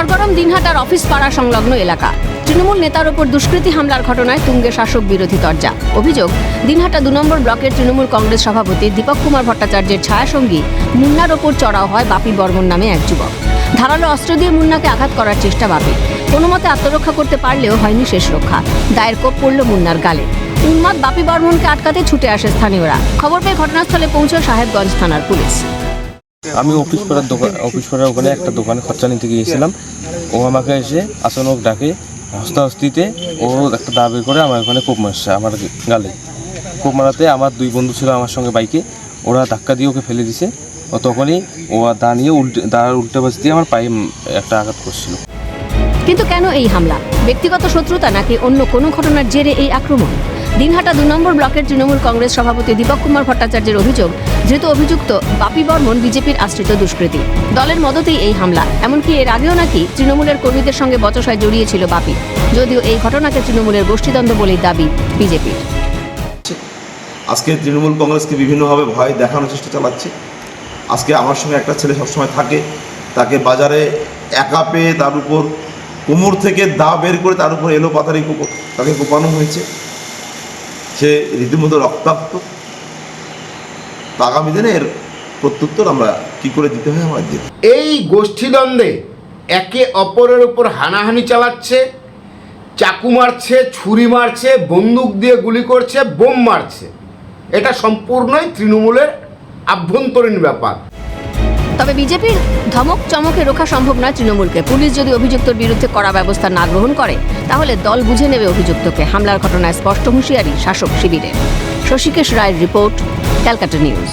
সরগরম দিনহাটার office পাড়া সংলগ্ন এলাকা। তৃণমূল নেতার ওপর দুষ্কৃতী হামলার ঘটনায় তুঙ্গে শাসক বিরোধী তরজা। অভিযোগ, দিনহাটা দু নম্বর ব্লকের তৃণমূল কংগ্রেস সভাপতি দীপক কুমার ভট্টাচার্যের ছায়াসঙ্গী মুন্নার ওপর চড়াও হয় বাপি বর্মন নামে এক যুবক। ধারালো অস্ত্র দিয়ে মুন্নাকে আঘাত করার চেষ্টা বাপি। কোনো মতে আত্মরক্ষা করতে পারলেও হয়নি শেষ রক্ষা। দায়ের কোপ পড়ল মুন্নার গালে। উন্মাদ বাপি বর্মনকে আটকাতে ছুটে আসে স্থানীয়রা। খবর পেয়ে ঘটনাস্থলে পৌঁছে সাহেবগঞ্জ থানার পুলিশ। আমি অফিস করার দোকান অফিস করার ওখানে একটা দোকানে খরচা নিতে গিয়েছিলাম। ও আমাকে এসে আসনক ডাকে, হস্তাহস্তিতে ও একটা দা বের করে আমার ওখানে কোপ মারছে, আমার গালে। কোপ মারাতে আমার দুই বন্ধু ছিল আমার সঙ্গে বাইকে, ওরা ধাক্কা দিয়ে ওকে ফেলে দিছে। ও তখনই ও দা নিয়ে উল্টে দাঁড়ার উল্টে বাস দিয়ে আমার পায়ে একটা আঘাত করছিল। কিন্তু কেন এই হামলা? ব্যক্তিগত শত্রুতা নাকি অন্য কোনো ঘটনার জেরে এই আক্রমণ? দিনহাটা দু নম্বর ব্লকের তৃণমূল কংগ্রেস সভাপতি দীপক কুমার ভট্টাচার্যের অভিযোগ, ধৃত অভিযুক্ত বাপি বর্মন, বিজেপির আশ্রিত দুষ্কৃতী। দলের মদতেই এই হামলা। এমনকি এর আগেও নাকি তৃণমূলের কর্মীদের সঙ্গে বচসায় জড়িয়েছিল বাপি। যদিও এই ঘটনাকে তৃণমূলের গোষ্ঠীদ্বন্দ্ব বলেই দাবি বিজেপির। আজকে তৃণমূল কংগ্রেসকে বিভিন্নভাবে ভয় দেখানোর চেষ্টা চালাচ্ছে। আজকে আমার সঙ্গে একটা ছেলে সবসময় থাকে। তাকে বাজারে একা পেয়ে তার উপর কোমর থেকে দা বের করে তার উপর এলো পাতারি তাকে কোপানো হয়েছে। সে রীতিমতো রক্তাক্ত। আগামী দিনে এর প্রত্যুত্তর আমরা কি করে দিতে হয় আমরা দেব এই গোষ্ঠীদ্বন্দ্বে একে অপরের উপর হানাহানি চালাচ্ছে, চাকু মারছে, ছুরি মারছে, বন্দুক দিয়ে গুলি করছে, বোম মারছে। এটা সম্পূর্ণই তৃণমূলের আভ্যন্তরীণ ব্যাপার। তবে বিজেপির ধমক চমকে রোখা সম্ভব নয় তৃণমূলকে। পুলিশ যদি অভিযুক্তর বিরুদ্ধে কড়া ব্যবস্থা না গ্রহণ করে, তাহলে দল বুঝে নেবে অভিযুক্তকে। হামলার ঘটনায় স্পষ্ট হুঁশিয়ারি শাসক শিবিরে শশীকেশ রায়ের রিপোর্ট, ক্যালকাটা নিউজ।